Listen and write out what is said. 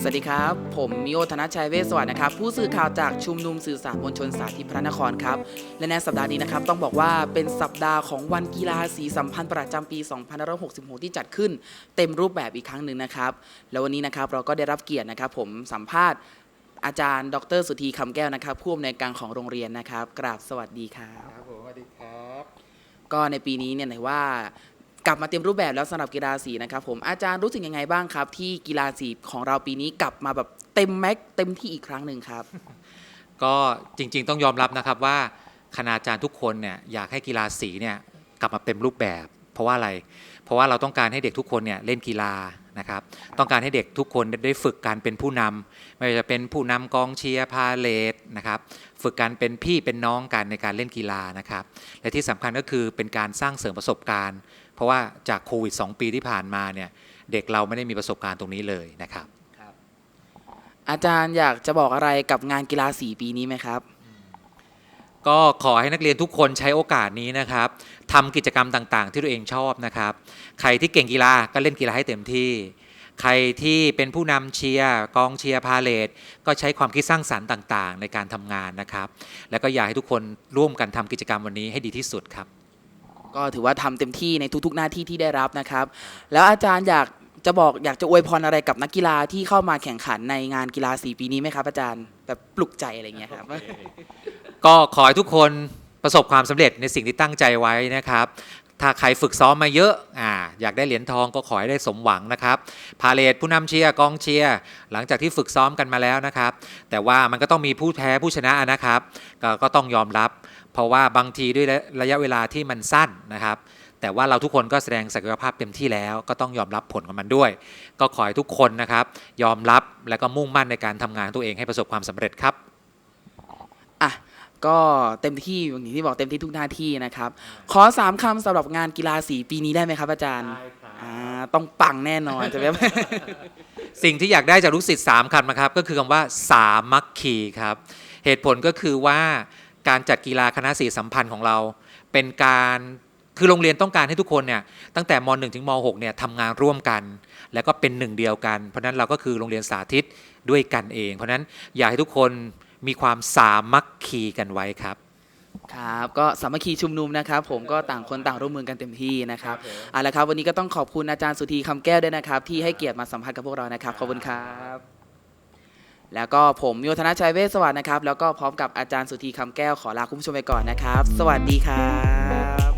สวัสดีครับ ผมมิโอธนชัยเวสสวัสดิ์นะครับ ผู้สื่อข่าวจากชุมนุมสื่อสารมวลชนสาธิตพระนครครับ และในสัปดาห์นี้นะครับ ต้องบอกว่าเป็นสัปดาห์ของวันกีฬาสีสัมพันธ์ประจำปี2566 ที่จัดขึ้น เต็มรูปแบบอีกครั้งหนึ่งนะครับ แล้ววันนี้นะครับเราก็ได้รับเกียรตินะครับ ผมสัมภาษณ์อาจารย์ ดร สุธีคำแก้วนะครับ ผู้อำนวยการของโรงเรียนนะครับ กราบสวัสดีครับ ครับผมสวัสดีครับ ก็ในปีนี้เนี่ยไหนว่า กลับมาเต็มรูปแบบแล้วสำหรับกีฬาสีนะครับผมอาจารย์รู้สึกยังไงบ้างครับ ที่กีฬาสีของเราปีนี้กลับมาแบบเต็มแม็กเต็มที่อีกครั้งหนึ่งครับ ก็จริงๆ ต้องยอมรับนะครับว่าคณาจารย์ทุกคนเนี่ยอยากให้กีฬาสีเนี่ยกลับมาเต็มรูปแบบ เพราะว่าอะไร เพราะว่าเราต้องการให้เด็กทุกคนเนี่ยเล่นกีฬานะครับต้องการให้เด็กทุกคนได้ฝึกการเป็นผู้นำไม่ว่าจะเป็นผู้นำกองเชียร์พาเลทนะครับฝึกการเป็นพี่เป็นน้องกันในการเล่นกีฬานะครับและที่สำคัญก็คือเป็นการสร้างเสริมประสบการณ์ เพราะว่าจากโควิด 2 ปีที่ผ่านมาเนี่ยเด็กเราไม่ได้มีประสบการณ์ตรงนี้เลยนะครับ อาจารย์อยากจะบอกอะไรกับงานกีฬาสีปีนี้ไหมครับ ก็ขอให้นักเรียนทุกคนใช้โอกาสนี้นะครับทำกิจกรรมต่างๆ ที่ตัวเองชอบนะครับ ใครที่เก่งกีฬาก็เล่นกีฬาให้เต็มที่ใครที่เป็นผู้นำเชียร์กองเชียร์พาเลทก็ใช้ความคิดสร้างสรรค์ต่าง ๆ ในการทำงานนะครับ แล้วก็อยากให้ทุกคนร่วมกันทำกิจกรรมวันนี้ให้ดีที่สุดครับ ก็ถือว่าทำเต็มที่ในทุกๆ หน้าที่ที่ได้รับนะครับ แล้วอาจารย์อยากจะบอกอยากจะอวยพรอะไรกับนักกีฬาที่เข้ามาแข่งขันในงานกีฬาสีปีนี้ไหมครับ อาจารย์แบบปลุกใจอะไรอย่างเงี้ยครับ ก็ขอให้ทุกคนประสบความสำเร็จในสิ่งที่ตั้งใจไว้นะครับ ถ้าใครฝึกซ้อมมาเยอะอ่าอยากได้เหรียญทองก็ขอให้ได้สมหวังนะครับ พาเลทผู้นำเชียร์กองเชียร์หลังจากที่ฝึกซ้อมกันมาแล้วนะครับ แต่ว่ามันก็ต้องมีผู้แพ้ผู้ชนะนะครับกก็ต้องยอมรับ เพราะว่าบางทีด้วยระยะเวลาที่มันสั้นนะครับ แต่ว่าเราทุกคนก็แสดงศักยภาพเต็มที่แล้ว ก็ต้องยอมรับผลของมันด้วย ก็ขอให้ทุกคนนะครับ ยอมรับและก็มุ่งมั่นในการทำงานตัวเองให้ประสบความสำเร็จครับอะ ก็เต็มที่อย่างที่บอกเต็มที่ทุกหน้าที่นะครับ ขอสามคำสำหรับงานกีฬาสีปีนี้ได้ไหมครับ อาจารย์อ่าต้องปังแน่นอนจะแบบสิ่งที่อยากได้จากลูกศิษย์สามคำนะครับ ก็คือคำว่าสามัคคีครับ เหตุผลก็คือว่าการจัดกีฬาคณะสีสัมพันธ์ของเรา เป็นการคือโรงเรียนต้องการให้ทุกคนเนี่ยตั้งแต่ม .1 ถึงม .6 เนี่ยทำงานร่วมกัน แล้วก็เป็นหนึ่งเดียวกัน เพราะฉะนั้นเราก็คือโรงเรียนสาธิตด้วยกันเอง เพราะฉะนั้นอยากให้ทุกคน มีความสามัคคีกันไว้ครับ ครับก็สามัคคีชุมนุมนะครับ ผมก็ต่างคนต่างร่วมมือกันเต็มที่นะครับเอาละครับ วันนี้ก็ต้องขอบคุณอาจารย์สุธีคำแก้วด้วยนะครับ ที่ให้เกียรติมาสัมภาษณ์กับพวกเรานะครับขอบคุณครับ แล้วก็ผมโยธนาชัยเวสสวัสดิ์นะครับ แล้วก็พร้อมกับอาจารย์สุธีคำแก้วขอลาคุณผู้ชมไปก่อนนะครับ สวัสดีครับ